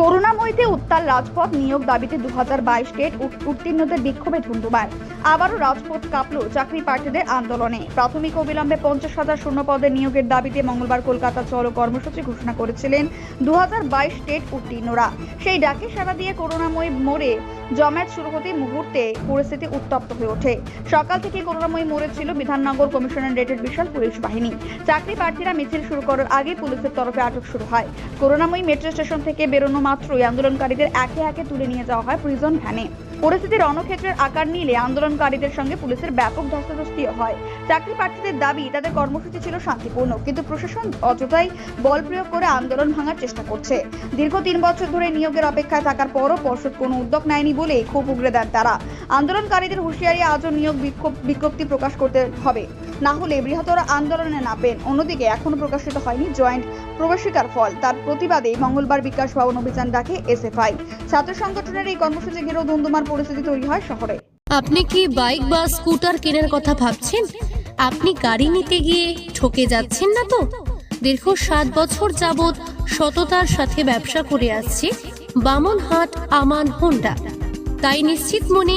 করুণাময়ীতে উত্তাল রাজপথ নিয়োগ দাবিতে দু হাজার বাইশ টেট উত্তীর্ণদের বিক্ষোভে ধুন্দুবার আবারও রাজপথ কাঁপল চাকরি প্রার্থীদের আন্দোলনে। প্রাথমিক অবিলম্বে পঞ্চাশ হাজার শূন্য পদে নিয়োগের দাবিতে মঙ্গলবার কলকাতা চল কর্মসূচি ঘোষণা করেছিলেন দু হাজার বাইশ টেট উত্তীর্ণরা। সেই ডাকে সাড়া দিয়ে করুণাময়ী মোড়ে জমায়েত শুরু হতে মুহূর্তে পরিস্থিতি উত্তপ্ত হয়ে ওঠে। সকাল থেকে করুণাময়ী মোড়ে ছিল বিধাননগর কমিশনারেটের বিশাল পুলিশ বাহিনী। চাকরি প্রার্থীরা মিছিল শুরু করার আগে পুলিশের তরফে আটক শুরু হয়। করুণাময়ী মেট্রো স্টেশন থেকে বেরোনো মাত্রই আন্দোলনকারীদের একে একে তুলে নিয়ে যাওয়া হয় প্রিজন ভ্যানে পরিস্থিতি রণক্ষেত্রের আকার নিলে আন্দোলনকারীদের সঙ্গে পুলিশের ব্যাপক ধস্তাধস্তি হয়। চাকরি প্রার্থীদের দাবি, তাদের কর্মসূচি ছিল শান্তিপূর্ণ, কিন্তু প্রশাসন অযথাই বল প্রয়োগ করে আন্দোলন ভাঙার চেষ্টা করছে। দীর্ঘ তিন বছর ধরে নিয়োগের অপেক্ষায় থাকার পরও পর্ষদ কোনো উদ্যোগ নেয়নি বলে খুব উগড়ে দেন তারা। আন্দোলনকারীদের হুঁশিয়ারি আজও নিয়োগ বিক্ষোভ বিজ্ঞপ্তি প্রকাশ করতে হবে। না হলে বৃহত্তর আন্দোলনে নামবেন অন্যদিকে এখনও প্রকাশিত হয়নি জয়েন্ট প্রবেশিকার ফল। তার প্রতিবাদে মঙ্গলবার বিকাশ ভবন অভিযান ডাকে এসএফআই। ছাত্র সংগঠনের এই কর্মসূচি ঘিরেও ধুন্ধুমার পরিস্থিতি তৈরি হয় শহরে। আপনি কি বাইক বা স্কুটার কেনার কথা ভাবছেন? আপনি গাড়ি নিতে গিয়ে ঠকে যাচ্ছেন না তো? দীর্ঘ সাত বছর যাবৎ সততার সাথে ব্যবসা করে আসছে বামনহাট আমান হোন্ডা। তাই নিশ্চিত মনে